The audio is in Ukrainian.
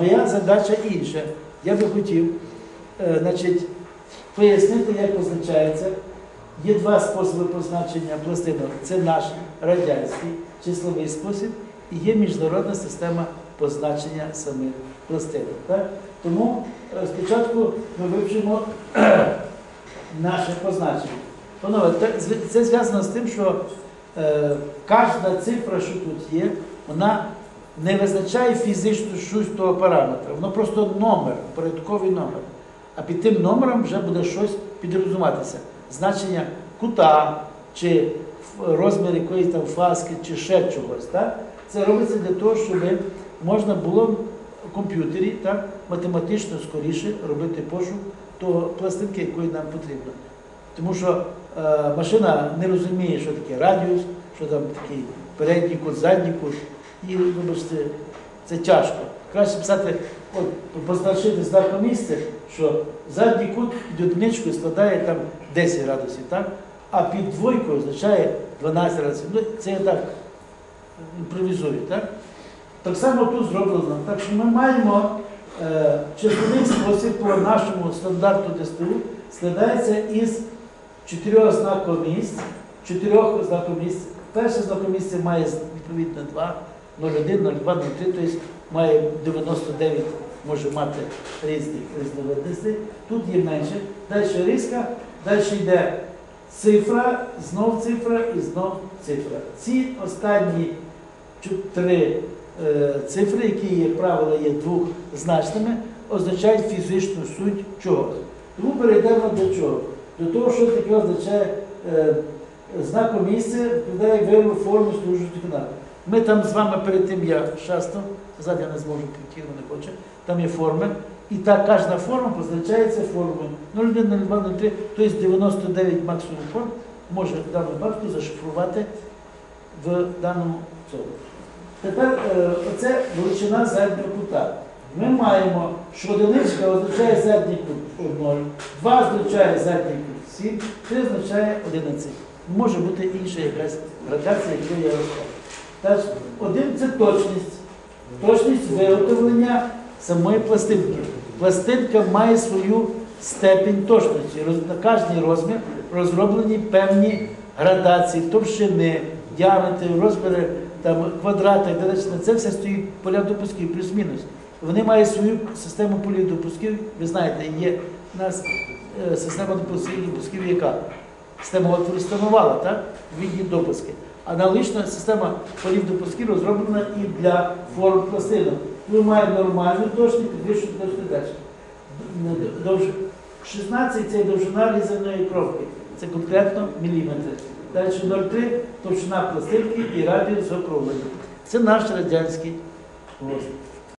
Моя задача інша. Я би хотів е, пояснити, як позначається. Є два способи позначення пластинок. Це наш радянський числовий спосіб і є міжнародна система позначення самих пластинок. Тому е, спочатку ми вивчимо наше позначення. Панове, це зв'язано з тим, що е, кожна цифра, що тут є, вона не визначає фізичну суть того параметра. Воно просто номер, порядковий номер. А під тим номером вже буде щось підрозуматися. Значення кута, чи розмір якоїсь там фаски, чи ще чогось. Так? Це робиться для того, щоб можна було в комп'ютері так, математично скоріше робити пошук того пластинки, якої нам потрібно. Тому що е, машина не розуміє, що таке радіус, що там такий передній кут, задній кут. І вибачте, це тяжко. Краще писати, от позначити знаком місце, що задній кут під одиничкою складає там 10 градусів, так? а під двойкою означає 12 градусів. Ну, це я так імпровізую, так? Так само тут зроблено. Так що ми маємо е, спосіб по нашому стандарту ДСТУ складається із чотирьох знакомісць, чотирьох знакомісць. Перше знакомісце має відповідно 2, 0,1, 0,2, 0,3, тобто має 99, може мати різних різновидностей. Тут є менше. Далі риска, далі йде цифра, знов цифра і знов цифра. Ці останні три е, цифри, які, як правило, є двохзначними, означають фізичну суть чогось. Тому перейдемо до чого? До того, що таке означає е, знаком місце, відповідає вияву форму служить каналу. Ми там з вами перед тим я шастав, сказати я не зможу, тіло не хоче, там є форми. І так кожна форма позначається формою 01, 02, 03, тобто 99 максимум форм може в даному випадку зашифрувати в даному цьому. Тепер е, оце величина заднього кута. Ми маємо, що одиничка означає задній кут 0, 2 означає задній кут 7, 3 означає 11. Може бути інша якась градація, яку я розказую. Один це точність. Точність виготовлення самої пластинки. Пластинка має свою степень точності. На кожний розмір розроблені певні градації, товщини, діаметри, розміри, там, квадрати, далі. Це все стоїть поля допусків, плюс-мінус. Вони мають свою систему полів допусків. Ви знаєте, є у нас е, система допусків, допусків яка? Система розстановала, так? Відні допуски. Аналогічна система полів допусків розроблена і для форм пластинок. Ми маємо нормальну точність, підвищену точність далі. Довж... 16 це довжина різаної кропки. Це конкретно міліметри. Далі 0,3 товщина пластинки і радіус округлення. Це наш радянський спосіб.